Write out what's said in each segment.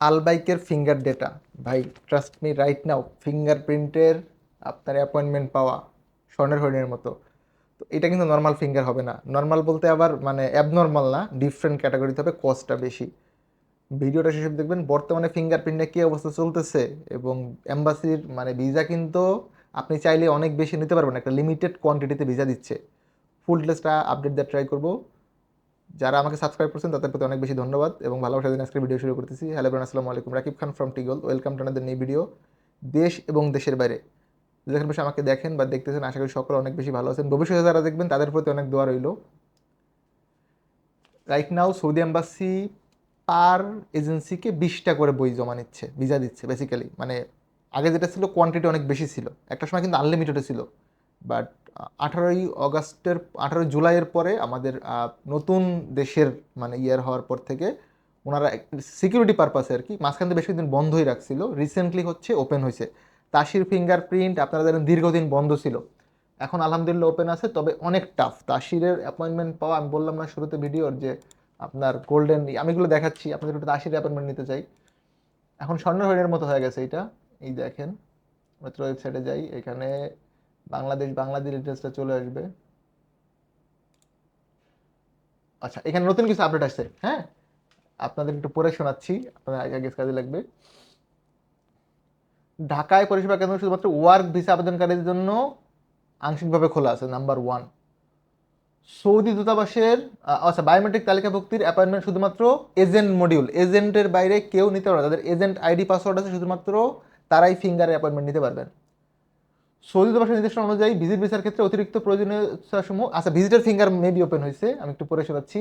আলবাইকের finger data ভাই trust me right now ফিঙ্গারপ্রিন্টের আপনার অ্যাপয়েন্টমেন্ট পাওয়া স্বর্ণের হরিণের মতো। তো এটা কিন্তু নর্মাল ফিঙ্গার হবে না। নর্মাল বলতে আবার মানে অ্যাবনর্মাল না ডিফারেন্ট ক্যাটাগরিতে হবে কস্টটা বেশি। ভিডিওটা শেষে দেখবেন। বর্তমানে ফিঙ্গারপ্রিন্টে কী অবস্থা চলতেছে? এবং এম্বাসির মানে ভিসা কিন্তু আপনি চাইলে অনেক বেশি নিতে পারবেন একটা লিমিটেড কোয়ান্টিটিতে ভিসা দিচ্ছে। ফুল ডিটেলসটা আপডেট দেওয়ার ট্রাই করব। যারা আমাকে সাবস্ক্রাইব করছেন, তাদের প্রতি অনেক বেশি ধন্যবাদ এবং ভালোবাসা দিন আজকে ভিডিও শুরু করতেছি। হ্যালো ব্রান আসসালামু আলাইকুম। রাকিব খান ফ্রম টিগল ওয়েলকাম টু আনাদের নিউ ভিডিও দেশ এবং দেশের বাইরে। যেখানে বসে আমাকে দেখেন বা দেখতেছেন, আশা করি সকলে অনেক বেশি ভালো আছেন। ভবিষ্যতে যারা দেখবেন, তাদের প্রতি অনেক দোয়া রইল। Right now Saudi embassy per এজেন্সিকে বিশটা করে বই জমা নিচ্ছে ভিসা দিচ্ছে বেসিক্যালি মানে আগে যেটা ছিল কোয়ান্টিটি অনেক বেশি ছিল। একটা সময় কিন্তু আনলিমিটেডও ছিল। বাট আঠারোই অগাস্টের, আঠারোই জুলাইয়ের পরে আমাদের নতুন দেশের মানে ইয়ার হওয়ার পর থেকে ওনারা সিকিউরিটি পারপাসে আর কি মাঝখান থেকে বেশ কিছুদিন বন্ধই রাখছিল। রিসেন্টলি হচ্ছে ওপেন হয়েছে। তাসির ফিঙ্গারপ্রিন্ট আপনারা জানেন দীর্ঘদিন বন্ধ ছিল। এখন আলহামদুলিল্লাহ ওপেন আছে, তবে অনেক টাফ তাসিরের অ্যাপয়েন্টমেন্ট পাওয়া, আমি বললাম না শুরুতে ভিডিওর যে আপনার গোল্ডেন আমি এগুলো দেখাচ্ছি, আপনাদের একটু তাসির অ্যাপয়েন্টমেন্ট নিতে চাই। এখন স্বর্ণ হরিণের মতো হয়ে গেছে এটা। এই দেখেন ওয়েবসাইটে যাই, এখানে বাংলাদেশ বাংলাদেশ ডিটেলসটা চলে আসবে। আচ্ছা এখানে নতুন কিছু আপডেট আসছে হ্যাঁ? আপনাদের একটু পড়ে শোনাচ্ছি, আপনাদের আগে কাজে লাগবে। ঢাকায় পরিষেবা কেন্দ্র শুধুমাত্র ওয়ার্ক ভিসা আবেদনকারীদের জন্য আংশিকভাবে খোলা আছে নাম্বার ওয়ান সৌদি দূতাবাসের আচ্ছা বায়োমেট্রিক তালিকাভুক্তির অ্যাপয়েন্টমেন্ট শুধুমাত্র এজেন্ট মডিউল এজেন্টের বাইরে কেউ নিতে পারবে। তাদের এজেন্ট আইডি পাসওয়ার্ড আছে, শুধুমাত্র তারাই ফিঙ্গারে অ্যাপয়েন্টমেন্ট নিতে পারবেন। সৌদি দূতাবাসের নির্দেশনা অনুযায়ী ভিজিট ভিসার ক্ষেত্রে অতিরিক্ত প্রয়োজনীয়তাসমূহ আচ্ছা ভিজিটার ফিঙ্গার মেবি ওপেন হয়েছে, আমি একটু পরে শোনাচ্ছি।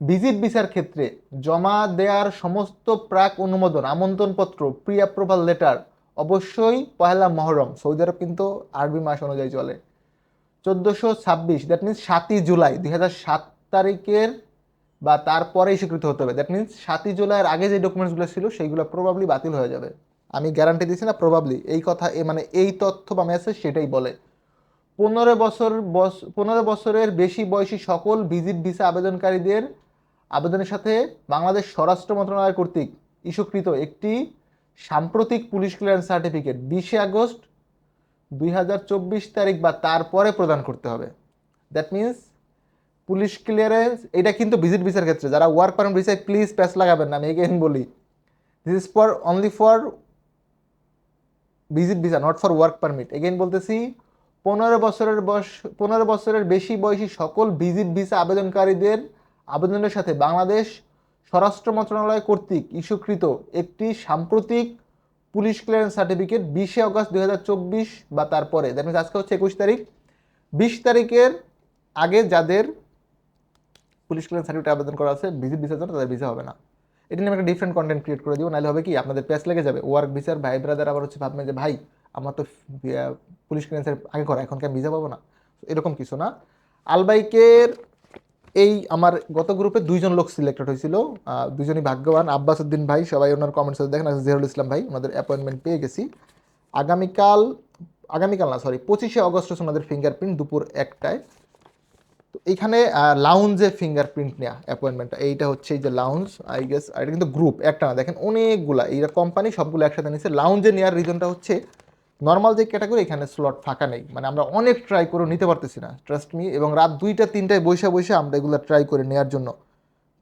ভিজিট ভিসার ক্ষেত্রে জমা দেওয়ার সমস্ত প্রাক অনুমোদন, আমন্ত্রণপত্র প্রি অ্যাপ্রুভাল লেটার অবশ্যই পহেলা মহরম, সৌদি আরব কিন্তু আরবি মাস অনুযায়ী চলে। চোদ্দোশো ছাব্বিশ দ্যাট মিনস সাতই জুলাই, দুই হাজার সাত তারিখের বা তারপরেই স্বীকৃত হতে হবে। দ্যাট মিনস সাতই জুলাইয়ের আগে যে ডকুমেন্টসগুলো ছিল, সেইগুলো প্রবাবলি বাতিল হয়ে যাবে। আমি গ্যারান্টি দিচ্ছি না প্রবাবলি এই কথা এ মানে এই তথ্য বা মেসেজ সেটাই বলে। পনেরো বছর বস, পনেরো বছরের বেশি বয়সী সকল ভিজিট ভিসা আবেদনকারীদের আবেদনের সাথে বাংলাদেশ স্বরাষ্ট্র মন্ত্রণালয় কর্তৃক ইস্যুকৃত একটি সাম্প্রতিক পুলিশ ক্লিয়ারেন্স সার্টিফিকেট বিশে আগস্ট দুই হাজার চব্বিশ তারিখ বা তারপরে প্রদান করতে হবে। দ্যাট মিন্স পুলিশ ক্লিয়ারেন্স এটা কিন্তু ভিজিট ভিসার ক্ষেত্রে, যারা ওয়ার্ক পারমিট ভিসায় প্লিজ প্যাস লাগাবেন না, আমি এগেন বলি। This is for only for visit visa not for work permit again বলতেছি, পনেরো বছরের বয়স, পনেরো বছরের বেশি বয়সী সকল ভিজিট ভিসা আবেদনকারীদের আবেদনের সাথে বাংলাদেশ স্বরাষ্ট্র মন্ত্রণালয় কর্তৃক ইস্যুকৃত একটি সাম্প্রতিক পুলিশ ক্লিয়ারেন্স সার্টিফিকেট বিশে অগস্ট দুই বা তারপরে দ্যাট মিনস আজকে হচ্ছে একুশ তারিখ, বিশ তারিখের আগে যাদের পুলিশ ক্লিয়ারেন্স সার্টিফিকেট আবেদন করা আছে, ভিজিট ভিসার জন্য তাদের ভিসা হবে না। এটা নিয়ে একটা ডিফারেন্ট কন্টেন্ট ক্রিয়েট করে দিব নাহলে হবে কি আপনাদের প্যাস লেগে যাবে। ওয়ার্ক ভিসার ভাই ব্রাদার আবার হচ্ছে ভাববেন যে ভাই আমার তো পুলিশ ক্লিয়ারেন্সের আগে করা এখন কি আমি ভিসা পাবো না? এরকম কিছু না। আলবাইকের এই আমার গত গ্রুপে দুইজন লোক সিলেক্টেড হয়েছিল। আহ, দুইজনই ভাগ্যবান। আব্বাস উদ্দিন ভাই সবাই ওনার কমেন্টস দেখেন জেহরুল ইসলাম ভাই ওনাদের অ্যাপয়েন্টমেন্ট পেয়ে গেছি। আগামীকাল আগামীকাল না সরি পঁচিশে অগস্ট ওনাদের ফিঙ্গারপ্রিন্ট দুপুর একটায়। এইখানে লাউঞ্জে ফিঙ্গারপ্রিন্ট নেওয়া অ্যাপয়েন্টমেন্টটা এইটা হচ্ছে এই যে লাউঞ্জ আই গেস এটা কিন্তু গ্রুপ একটা না। দেখেন অনেকগুলা এইটা কোম্পানি সবগুলো একসাথে নিচ্ছে লাউঞ্জে নেওয়ার রিজনটা হচ্ছে নর্মাল যে ক্যাটাগরি এখানে স্লট ফাঁকা নেই। মানে আমরা অনেক ট্রাই করে নিতে পারতেছি না ট্রাস্ট মি এবং রাত দুইটা, তিনটায় বসে বসে আমরা এগুলো ট্রাই করে নেওয়ার জন্য।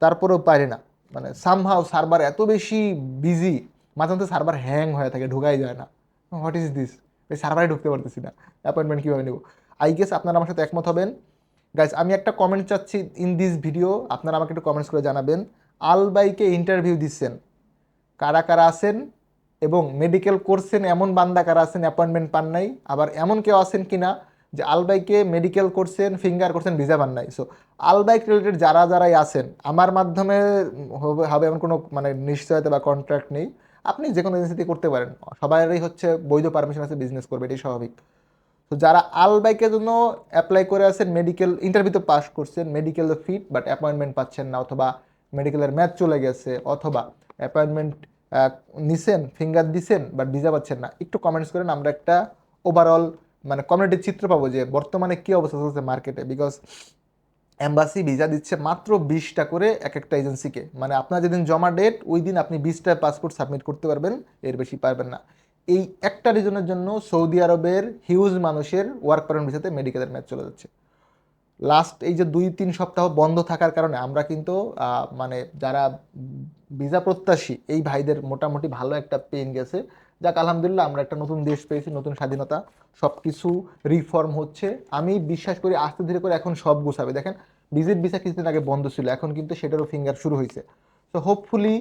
তারপরেও পারি না। মানে সামহাও সার্ভার এত বেশি বিজি মাঝে মধ্যে সার্ভার হ্যাং হয়ে থাকে, ঢোকাই যায় না। হোয়াট ইজ দিস সার্ভারে ঢুকতে পারতেছি না। অ্যাপয়েন্টমেন্ট কীভাবে নেব? আই গেস আপনারা আমার সাথে একমত হবেন। গাইজ আমি একটা কমেন্ট চাচ্ছি ইন দিস ভিডিও আপনারা আমাকে একটু কমেন্টস করে জানাবেন। আলবাইকে ইন্টারভিউ দিচ্ছেন। কারা কারা আছেন এবং মেডিকেল করছেন, এমন বান্দা কারা আছেন অ্যাপয়েন্টমেন্ট পান নাই, আবার এমন কেউ আছেন কি না যে আলবাইকে মেডিকেল করছেন ফিঙ্গার করছেন ভিসা পান নাই। সো আলবাইক রিলেটেড যারা যারাই আছেন, আমার মাধ্যমে হবে হবে এমন কোনো মানে নিশ্চয়তা বা কন্ট্রাক্ট নেই। আপনি যে কোনো এজেন্সিতে করতে পারেন। সবারই হচ্ছে বৈধ পারমিশন আছে বিজনেস করবে, এটাই স্বাভাবিক। তো যারা আল বাইকের জন্য অ্যাপ্লাই করে আছেন মেডিকেল ইন্টারভিউতে পাস করছেন মেডিকেল ফিট বাট অ্যাপয়েন্টমেন্ট পাচ্ছেন না, অথবা মেডিকেলের ম্যাচ চলে গেছে, অথবা অ্যাপয়েন্টমেন্ট নিছেন ফিঙ্গার দিছেন বাট ভিসা পাচ্ছেন না, একটু কমেন্টস করেন, আমরা একটা ওভারঅল মানে কমিউনিটির চিত্র পাবো যে বর্তমানে কী অবস্থা চলছে মার্কেটে বিকজ অ্যাম্বাসি ভিসা দিচ্ছে মাত্র বিশটা করে এক একটা এজেন্সিকে মানে আপনার যেদিন জমা ডেট ওই দিন আপনি বিশটা পাসপোর্ট সাবমিট করতে পারবেন, এর বেশি পারবেন না। এই একটা রিজনের জন্য সৌদি আরবের হিউজ মানুষের ওয়ার্ক পারমিট ভিসাতে মেডিকেলের ম্যাচ চলে যাচ্ছে। লাস্ট এই যে দুই, তিন সপ্তাহ বন্ধ থাকার কারণে আমরা কিন্তু মানে যারা ভিসা প্রত্যাশী, এই ভাইদের মোটামুটি ভালো একটা পেন গেছে। যাক, আলহামদুলিল্লাহ আমরা একটা নতুন দেশ পেয়েছি, নতুন স্বাধীনতা সব কিছু রিফর্ম হচ্ছে। আমি বিশ্বাস করি আস্তে ধীরে করে এখন সব গুছাবে। দেখেন ভিজিট ভিসা কিছুদিন আগে বন্ধ ছিল, এখন কিন্তু সেটারও ফিঙ্গার শুরু হয়েছে তো হোপফুলি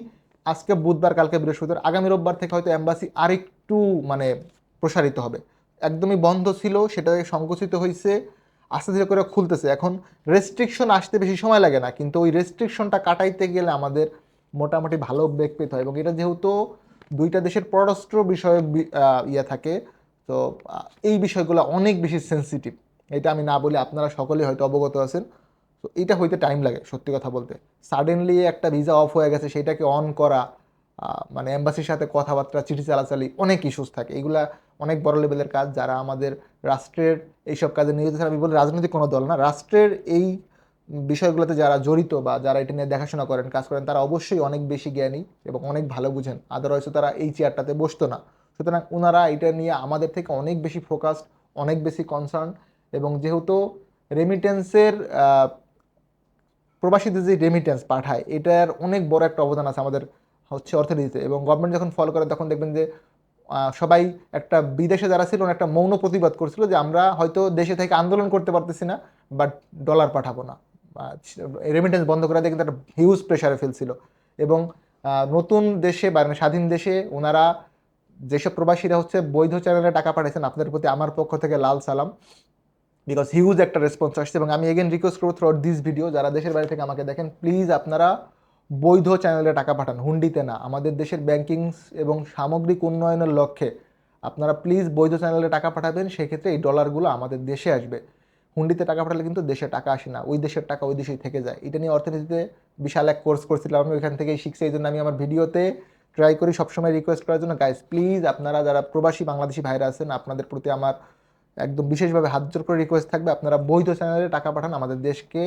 আজকে বুধবার কালকে বৃহস্পতিবার আগামী রোববার থেকে হয়তো এম্বাসি আরেকটু মানে প্রসারিত হবে। একদমই বন্ধ ছিল সেটা সংকুচিত হয়েছে আস্তে ধীরে করে খুলতেছে। এখন রেস্ট্রিকশন আসতে বেশি সময় লাগে না কিন্তু ওই রেস্ট্রিকশনটা কাটাইতে গেলে আমাদের মোটামুটি ভালো বেগ পেতে হয়। এবং এটা যেহেতু দুইটা দেশের পররাষ্ট্র বিষয়ক বি- আহ, ইয়ে থাকে তো এই বিষয়গুলো অনেক বেশি সেন্সিটিভ এটা আমি না বলে আপনারা সকলেই হয়তো অবগত আছেন। তো এটা হইতে টাইম লাগে সত্যি কথা বলতে। সাডেনলি একটা ভিসা অফ হয়ে গেছে সেটাকে অন করা মানে এম্বাসির সাথে কথাবার্তা চিঠি চালাচালি অনেক ইস্যুস থাকে। এগুলা অনেক বড় লেভেলের কাজ যারা আমাদের রাষ্ট্রের এইসব কাজে নিয়োজিত। থাকে, আমি বলি রাজনৈতিক কোনো দল না রাষ্ট্রের এই বিষয়গুলোতে যারা জড়িত বা যারা এটা নিয়ে দেখাশোনা করেন কাজ করেন তারা অবশ্যই অনেক বেশি জ্ঞানী এবং অনেক ভালো বুঝেন। আদারওয়াইজ তারা এই চেয়ারটাতে বসতো না। সুতরাং ওনারা এটা নিয়ে আমাদের থেকে অনেক বেশি ফোকাসড অনেক বেশি কনসার্ন এবং যেহেতু রেমিটেন্সের প্রবাসীদের যে রেমিটেন্স পাঠায়, এটার অনেক বড় একটা অবদান আছে আমাদের হচ্ছে অর্থনীতিতে। এবং গভর্নমেন্ট যখন ফলো করে, তখন দেখবেন যে সবাই একটা বিদেশে যারা ছিল একটা মৌন প্রতিবাদ করছিল যে, আমরা হয়তো দেশে থেকে আন্দোলন করতে পারতেছি না বাট ডলার পাঠাবো না। রেমিটেন্স বন্ধ করে দিয়ে কিন্তু একটা হিউজ প্রেশারে ফেলছিল। এবং নতুন দেশে বা স্বাধীন দেশে ওনারা যেসব প্রবাসীরা হচ্ছে বৈধ চ্যানেলে টাকা পাঠাইছেন, আপনাদের প্রতি আমার পক্ষ থেকে লাল সালাম। বিকজ হিউজ একটা রেসপন্স আসছে এবং আমি এগেন রিকোয়েস্ট করব থ্রু দিস ভিডিও যারা দেশের বাইরে থেকে আমাকে দেখেন প্লিজ আপনারা বৈধ চ্যানেলে টাকা পাঠান, হুন্ডিতে না, আমাদের দেশের ব্যাংকিং এবং সামগ্রিক উন্নয়নের লক্ষ্যে আপনারা প্লিজ বৈধ চ্যানেলে টাকা পাঠাবেন, সেক্ষেত্রে এই ডলারগুলো আমাদের দেশে আসবে। হুন্ডিতে টাকা পাঠালে কিন্তু দেশে টাকা আসে না, ওই দেশের টাকা ওই দেশেই থেকে যায়। এটা নিয়ে অর্থনীতিতে বিশাল এক কোর্স করছিলাম, আমি ওইখান থেকেই শিখছি, এই জন্য আমি আমার ভিডিওতে ট্রাই করি সবসময় রিকোয়েস্ট করার জন্য। গাইস প্লিজ আপনারা যারা প্রবাসী বাংলাদেশি ভাইরা আছেন, আপনাদের প্রতি আমার একদম বিশেষভাবে হাত জোর করে রিকোয়েস্ট থাকবে। আপনারা বৈধ চ্যানেলে টাকা পাঠান, আমাদের দেশকে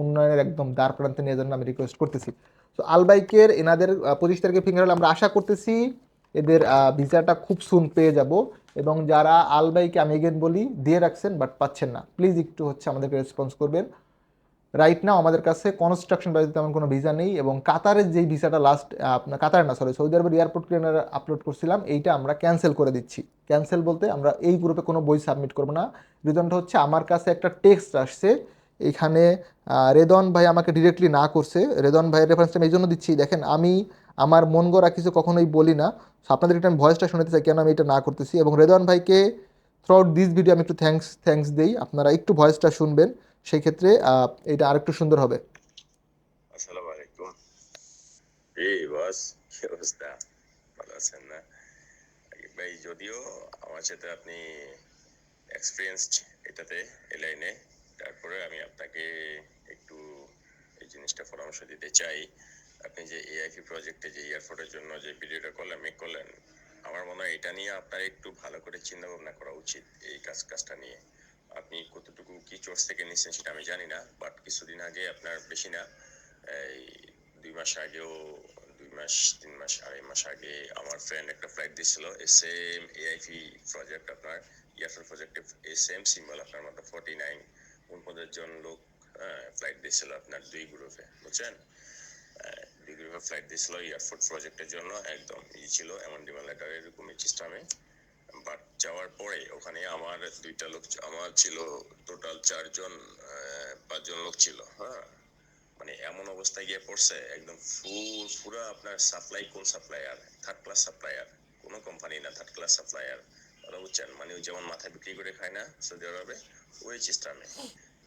উন্নয়নের একদম দ্বার প্রান্তে নিয়ে জন্য আমি রিকোয়েস্ট করতেছি। তো আলবাইকের এনাদের পঁচিশ তারিখে ফিঙ্গার হলে আমরা আশা করতেছি এদের ভিসাটা খুব সুন পেয়ে যাব এবং যারা আলবাইকে, আমি এগেন বলি, দিয়ে রাখছেন বাট পাচ্ছেন না। প্লিজ একটু হচ্ছে আমাদেরকে রেসপন্স করবেন। রাইট নাও আমাদের কাছে কনস্ট্রাকশন বাড়িতে তেমন কোনো ভিসা নেই এবং কাতারের যেই ভিসাটা লাস্ট আপনার কাতার না সরি সৌদি আরবের এয়ারপোর্ট ক্লিনার আপলোড করছিলাম, এইটা আমরা ক্যান্সেল করে দিচ্ছি। ক্যান্সেল বলতে আমরা এই গ্রুপে কোনো বই সাবমিট করব না। রিজনটা হচ্ছে আমার কাছে একটা টেক্সট আসছে, এখানে রেদন ভাই আমাকে ডিরেক্টলি না করছে। রেদন ভাইয়ের রেফারেন্সটা আমি এই জন্য দিচ্ছি, দেখেন আমি আমার মন গড়া কিছু কখনোই বলি না। আপনাদের একটা আমি ভয়েসটা শুনতে চাই, কেন আমি এটা না করতেছি? এবং রেদন ভাইকে থ্রুআউট দিস ভিডিও আমি একটু থ্যাঙ্কস থ্যাঙ্কস দিই। আপনারা একটু ভয়েসটা শুনবেন। সেই ক্ষেত্রে এটা আরেকটু সুন্দর হবে। আসসালামু আলাইকুম। এই বস, কি অবস্থা? ভালো আছেন না? ভাই, যদিও আমার সাথে আপনি এক্সপিরিয়েন্সড এটাতে এই লাইনে তারপরে আমি আপনাকে একটু এই জিনিসটা পরামর্শ দিতে চাই। আপনি যে এআইপি প্রজেক্টে যে এয়ারপোর্টের জন্য যে ভিডিওটা করলেন মেক করলেন, আমার মনে হয় এটা নিয়ে আপনার একটু ভালো করে চিন্তা ভাবনা করা উচিত এই কাজ, কাজটা নিয়ে। আপনি কতটুকু কি চোর্স থেকে নিচ্ছেন সেটা আমি জানি না বাট কিছুদিন আগে আপনার বেশি না, এই দুই মাস আগেও, দুই মাস, তিন মাস, আড়াই মাস আগে আমার ফ্রেন্ড একটা ফ্লাইট এই সেম এআইপি প্রজেক্ট আপনার ইয়ারফোর প্রজেক্টে সেম সিম্বল আপনার মতো ফোর্টি নাইন উনপঞ্চাশ জন লোক ফ্লাইট দিয়েছিল আপনার দুই গ্রুপে বুঝছেন? দুই গ্রুপে ফ্লাইট দিয়েছিল এয়ারফোর্ট প্রজেক্টের জন্য, একদম ই ছিল, এমন ডিমান্ড লেটার এরকম সিস্টেমে যাওয়ার পরে ওখানে আমার দুইটা লোক, আমার ছিল টোটাল চারজন পাঁচজন লোক ছিল হ্যাঁ। মানে এমন অবস্থায় গিয়ে পড়ছে, একদম ফুল পুরো আপনার সাপ্লাই কোন সাপ্লায়ার থার্ড ক্লাস সাপ্লায়ার কোনো কোম্পানি না থার্ড ক্লাস সাপ্লায়ার ওরা বুঝছেন মানে যেমন মাথায় বিক্রি করে খায় না সৌদি আরবে, ওই সিস্টেমে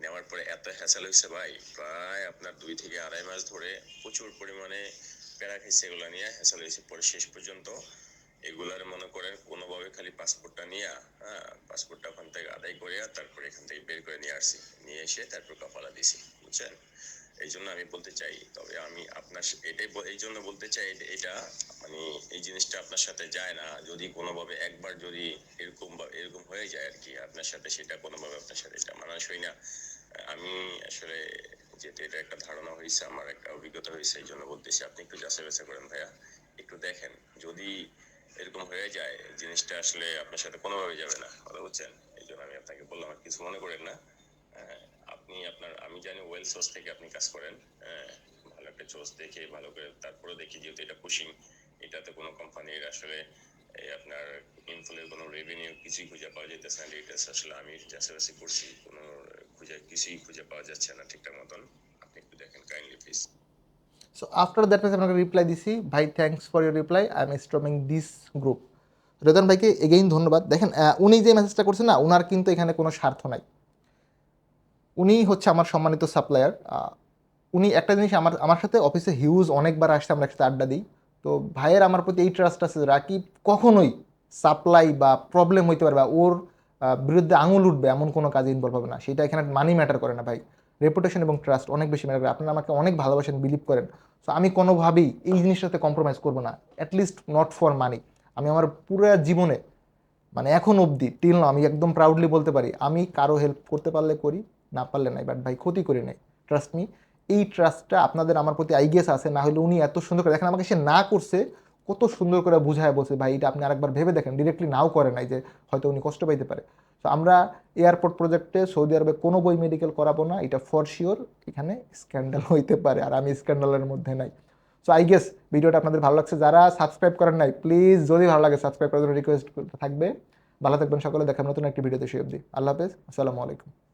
নেওয়ার পরে এত হ্যাসেল হয়েছে ভাই, প্রায় আপনার দুই থেকে আড়াই মাস ধরে প্রচুর পরিমাণে প্যারা খাইছে এগুলো নিয়ে হ্যাসেল হয়েছে পরে শেষ পর্যন্ত। এগুলার মনে করেন কোনোভাবে খালি পাসপোর্টটা নিয়ে হ্যাঁ পাসপোর্টটা ওখান থেকে আদায় করে তারপরে এখান থেকে বের করে নিয়ে আসছি। নিয়ে এসে তারপর কপালা দিছি, বুঝছেন? এই জন্য আমি বলতে চাই, তবে আমি আপনার এটাই এই জন্য বলতে চাই, এটা- মানে এই জিনিসটা আপনার সাথে যায় না। যদি কোনোভাবে একবার যদি এরকম বা- এরকম হয়ে যায় আর কি, আপনার সাথে সেটা কোনোভাবে আপনার সাথে এটা মানানসই না। আমি আসলে যেহেতু এটা একটা ধারণা হয়েছে আমার একটা অভিজ্ঞতা হয়েছে এই জন্য বলতেছি, আপনি একটু যাচাই বাছাই করেন ভাইয়া। একটু দেখেন, যদি এরকম হয়ে যায়, জিনিসটা আসলে আপনার সাথে কোনোভাবে যাবে না, কথা বুঝছেন? এই জন্য আমি আপনাকে বললাম আর কিছু মনে করেন না। আপনি আপনার, আমি জানি ওয়েল সোর্স থেকে আপনি কাজ করেন ভালো একটা সোর্স দেখে, ভালো করে তারপরে দেখি যেহেতু এটা পুশিং এটাতে কোনো কোম্পানির আসলে এই আপনার ইনফ্লোর কোনো রেভিনিউ কিছুই খুঁজে পাওয়া যেতেছে না ডিটেলস আসলে আমি যাচাই করছি, কোনো খুঁজে, কিছুই খুঁজে পাওয়া যাচ্ছে না ঠিকঠাক মতন। আপনি একটু দেখেন kindly please so after that message আপনাকে রিপ্লাই দিছি। ভাই thanks for your reply I am streaming this group Ratan ভাইকে এগেইন ধন্যবাদ। দেখেন উনি যে মেসেজটা করছেন না ওনার কিন্তু এখানে কোনো স্বার্থ নাই। উনি হচ্ছে আমার সম্মানিত সাপ্লায়ার উনি একটা জিনিস আমার আমার সাথে অফিসে হিউজ অনেকবার আসছে, আমরা একসাথে আড্ডা দিই। তো ভাইয়ের আমার প্রতি এই ট্রাস্ট আছে রাকিব কখনোই সাপ্লাই বা প্রবলেম হইতে পারে বা ওর বিরুদ্ধে আঙুল উঠবে এমন কোনো কাজে ইনভলভ হবে না। সেটা এখানে মানি ম্যাটার করে না ভাই। রেপুটেশন এবং ট্রাস্ট অনেক বেশি ম্যাটার করে। আপনারা আমাকে অনেক ভালোবাসেন বিলিভ করেন। সো আমি কোনোভাবেই এই জিনিসটাতে কম্প্রোমাইজ করব না। অ্যাটলিস্ট নট ফর মানি আমি আমার পুরো জীবনে মানে এখন অবধি টিল না আমি একদম প্রাউডলি বলতে পারি, আমি কারও হেল্প করতে পারলে করি, না পারলে নাই বাট ভাই, ক্ষতি করি নাই। ট্রাস্ট মি এই ট্রাস্টটা আপনাদের আমার প্রতি আইগেস আছে, না হলে উনি এত সুন্দর করে দেখেন, আমাকে সে না করছে কত সুন্দর করে বুঝায় বলছে, ভাই, এটা আপনি আরেকবার ভেবে দেখেন ডিরেক্টলি নাও করে নাই যে হয়তো উনি কষ্ট পাইতে পারে। তো আমরা এয়ারপোর্ট প্রজেক্টে সৌদি আরবে কোনো বই মেডিকেল করাবো না, এটা ফর শিওর এখানে স্ক্যান্ডাল হইতে পারে, আর আমি স্ক্যান্ডালের মধ্যে নাই। সো আই গেস ভিডিওটা আপনাদের ভালো লাগছে, যারা সাবস্ক্রাইব করেন নাই প্লিজ যদি ভালো লাগে সাবস্ক্রাইব করার জন্য রিকোয়েস্ট থাকবে। ভালো থাকবেন সকলে দেখার নতুন একটি ভিডিওতে সে অবধি। আল্লাহ হাফেজ, আসসালামু আলাইকুম।